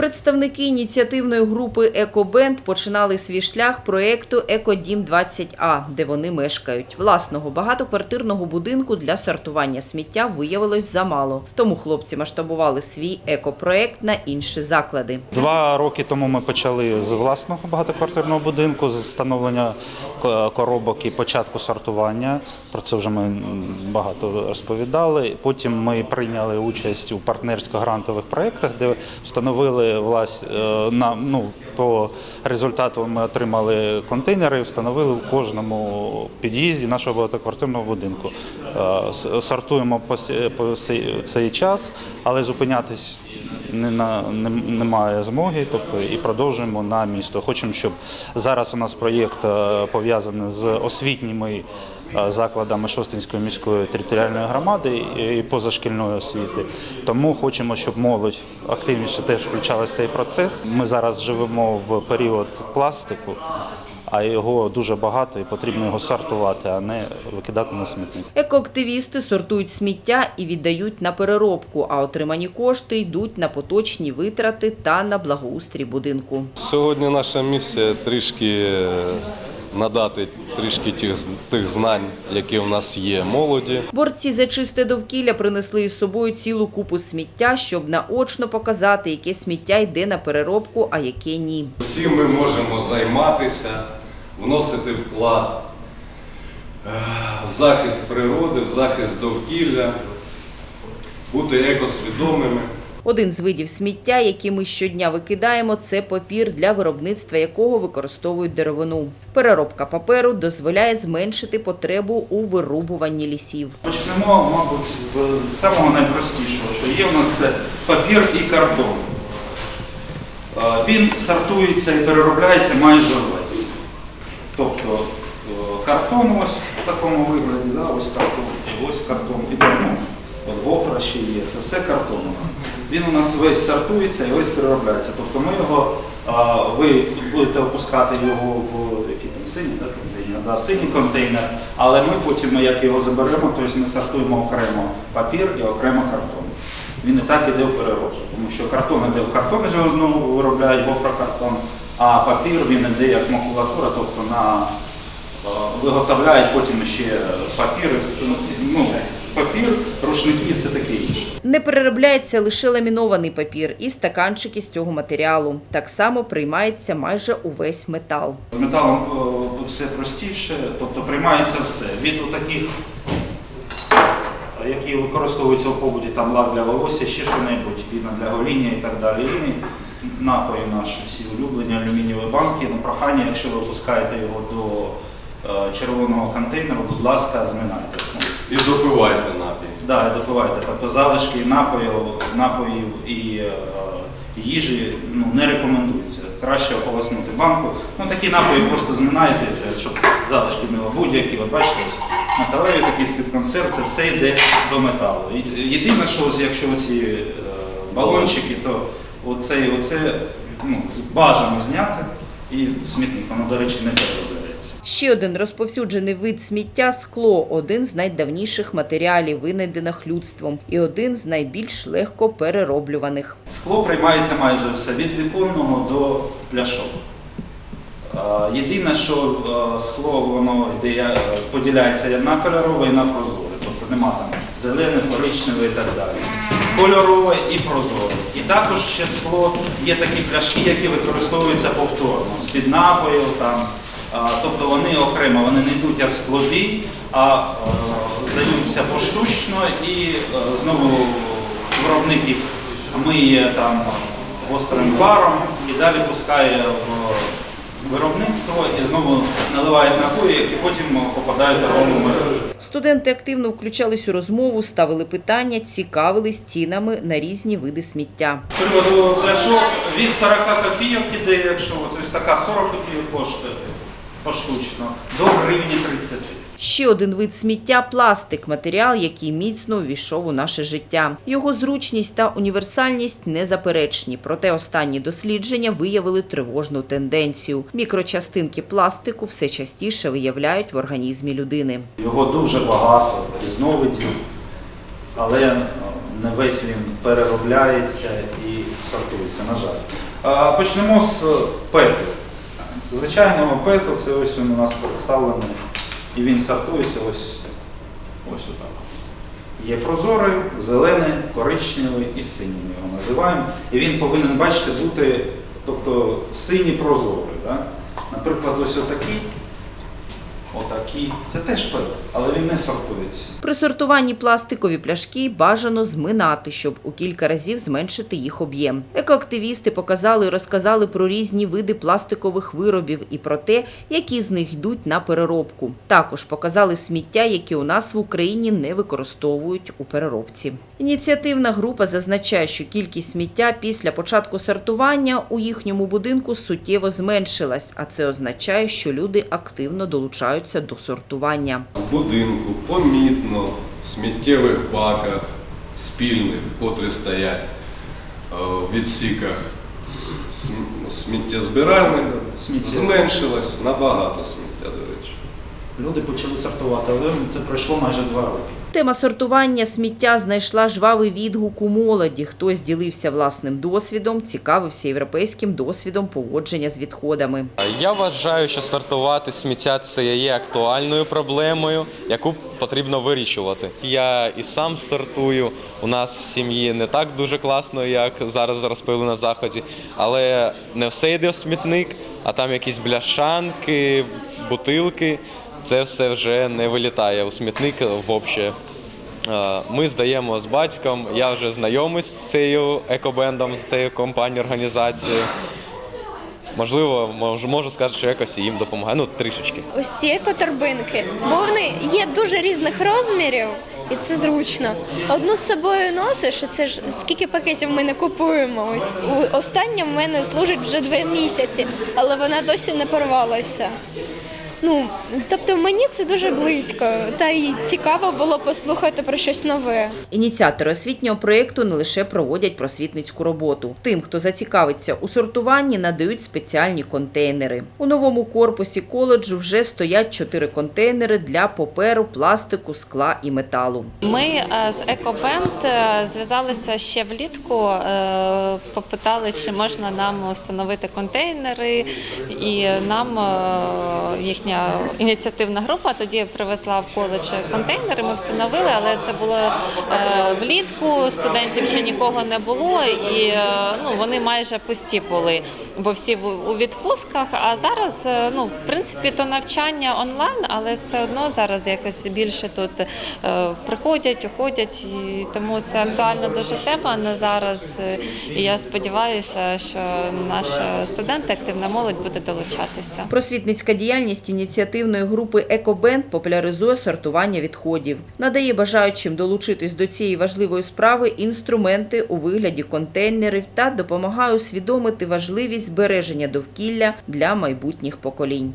Представники ініціативної групи «Екобенд» починали свій шлях проєкту «Екодім 20А», де вони мешкають. Власного багатоквартирного будинку для сортування сміття виявилось замало. Тому хлопці масштабували свій екопроєкт на інші заклади. Два роки тому ми почали з власного багатоквартирного будинку, з встановлення коробок і початку сортування. Про це вже ми багато розповідали. Потім ми прийняли участь у партнерсько-грантових проєктах, де встановили влас... е, на ну по результату ми отримали контейнери, встановили в кожному під'їзді нашого багатоквартирного будинку. Е, Сортуємо по цей час, але зупинятись не на не, немає змоги, тобто і продовжуємо на місто. Хочемо, щоб зараз у нас проєкт е, пов'язаний з освітніми закладами Шостинської міської територіальної громади і позашкільної освіти. Тому хочемо, щоб молодь активніше теж включалася в цей процес. Ми зараз живемо в період пластику. А його дуже багато і потрібно його сортувати, а не викидати на смітник. Екоактивісти сортують сміття і віддають на переробку, а отримані кошти йдуть на поточні витрати та на благоустрій будинку. Сьогодні наша місія трішки е, надати трішки тих, з- тих знань, які в нас є молоді. Борці за чисте довкілля принесли із собою цілу купу сміття, щоб наочно показати, яке сміття йде на переробку, а яке ні. Всі ми можемо займатися, вносити вклад е, в захист природи, в захист довкілля, бути екосвідомими. Один з видів сміття, який ми щодня викидаємо, це папір, для виробництва якого використовують деревину. Переробка паперу дозволяє зменшити потребу у вирубуванні лісів. Почнемо, мабуть, з самого найпростішого, що є у нас це папір і картон. Він сортується і переробляється майже весь. Тобто картон ось в такому вигляді, да, ось картон, ось картон, і ну, от гофра ще є, це все картон у нас. Він у нас весь сортується і весь переробляється. Тобто ми його, ви будете опускати його в який там синій да, контейнер, да, синій контейнер, але ми потім, як його заберемо, тобто ми сортуємо окремо папір і окремо картон. Він і так іде в переробку, тому що картон іде в картон, знову виробляють гофрокартон, а папір він іде як макулатура, тобто на виготовляють потім ще папір, ну, папір, рушники і все таке інше. Не переробляється лише ламінований папір і стаканчики з цього матеріалу. Так само приймається майже увесь метал. З металом е, все простіше, тобто приймається все. Від таких, які використовуються в побуті, там лак для волосся, ще що-небудь, піна для гоління і так далі. І напої наші всі улюблені, алюмінієві банки. На прохання, якщо ви опускаєте його до е, червоного контейнеру, будь ласка, зминайте. І допивайте напій. Да, і допивайте. Тобто залишки напоїв, напоїв і е, їжі ну, не рекомендується. Краще ополоснути банку. Ну такі напої просто зминаєте, щоб залишки мило будь-які. От бачите, металеві такі з-під консерв, це все йде до металу. Єдине, що ось, якщо ці е, балончики, то оце, оце ну, бажано зняти і смітник, воно, до речі, не переробляється. Ще один розповсюджений вид сміття скло один з найдавніших матеріалів, винайдених людством, і один з найбільш легко перероблюваних. Скло приймається майже все від віконного до пляшок. Е, Єдине, що е, скло воно е, поділяється на кольорове і на прозоре. Тобто нема там зелене, коричневе і так далі. Кольорове і прозоре. І також ще скло є такі пляшки, які використовуються повторно з-під напоїв. Там, е, тобто вони окремо, вони не йдуть як складі, а е, здаються поштучно і е, знову виробник їх миє там гострим паром і далі пускає в виробництво і знову наливають напої, які потім попадають в торгову мережу. Студенти активно включались у розмову, ставили питання, цікавились цінами на різні види сміття. З приводу пляшок від 40 копійок іде, якщо ось така 40 копійок коштує поштучно, до гривні 30. Ще один вид сміття пластик, матеріал, який міцно увійшов у наше життя. Його зручність та універсальність незаперечні. Проте останні дослідження виявили тривожну тенденцію. Мікрочастинки пластику все частіше виявляють в організмі людини. Його дуже багато різновидів, але е, не весь він переробляється і сортується, на жаль. Почнемо з пету. Звичайного пету, це ось він у нас представлений. І він сортується ось, ось отак. Є прозорий, зелений, коричневий і синій ми його називаємо. І він повинен, бачите, бути тобто, синій прозорий. Да? Наприклад, ось отакий. Отакий. Це теж пет, але він не сортується. При сортуванні пластикові пляшки бажано зминати, щоб у кілька разів зменшити їх об'єм. Екоактивісти показали і розказали про різні види пластикових виробів і про те, які з них йдуть на переробку. Також показали сміття, які у нас в Україні не використовують у переробці. Ініціативна група зазначає, що кількість сміття після початку сортування у їхньому будинку суттєво зменшилась, а це означає, що люди активно долучаються до сортування. В будинку помітно в сміттєвих баках спільних, котрі стоять е, в відсіках сміттєзбиральних, Сміття. зменшилось набагато сміття, до речі. Люди почали сортувати, але це пройшло майже два роки. Тема сортування сміття знайшла жвавий відгук у молоді. Хтось ділився власним досвідом, цікавився європейським досвідом поводження з відходами. Я вважаю, що сортувати сміття це є актуальною проблемою, яку потрібно вирішувати. Я і сам сортую. У нас в сім'ї не так дуже класно, як зараз розповіли на заході, але не все йде в смітник, а там якісь бляшанки, бутилки. Це все вже не вилітає у смітник в обще. Е, Ми здаємо з батьком. Я вже знайомий з цією екобендом, з цією компанією, організацією. Можливо, можу, можу сказати, що якось їм допомагає. Ну, трішечки. ось ці екоторбинки, бо вони є дуже різних розмірів, і це зручно. Одну з собою носиш, і це ж скільки пакетів ми не купуємо. Ось остання в мене служить вже два місяці, але вона досі не порвалася. Ну, тобто мені це дуже близько, та й цікаво було послухати про щось нове. Ініціатори освітнього проєкту не лише проводять просвітницьку роботу. Тим, хто зацікавиться у сортуванні, надають спеціальні контейнери. У новому корпусі коледжу вже стоять чотири контейнери для паперу, пластику, скла і металу. Ми е, з Екобенд е, зв'язалися ще влітку, е, попитали, чи можна нам встановити контейнери, і нам е, їхня ініціативна група тоді привезла в коледж контейнери. Ми встановили, але це було е, влітку. Студентів ще нікого не було, і е, ну вони майже пусті були, бо всі у відпустках. А зараз, е, ну в принципі, то навчання онлайн, але все одно зараз якось більше тут приходять, уходять, і тому це актуальна дуже тема на зараз. І я сподіваюся, що наші студенти, активна молодь буде долучатися. Просвітницька діяльність ініціативної групи «Екобенд» популяризує сортування відходів, надає бажаючим долучитись до цієї важливої справи інструменти у вигляді контейнерів та допомагає усвідомити важливість збереження довкілля для майбутніх поколінь.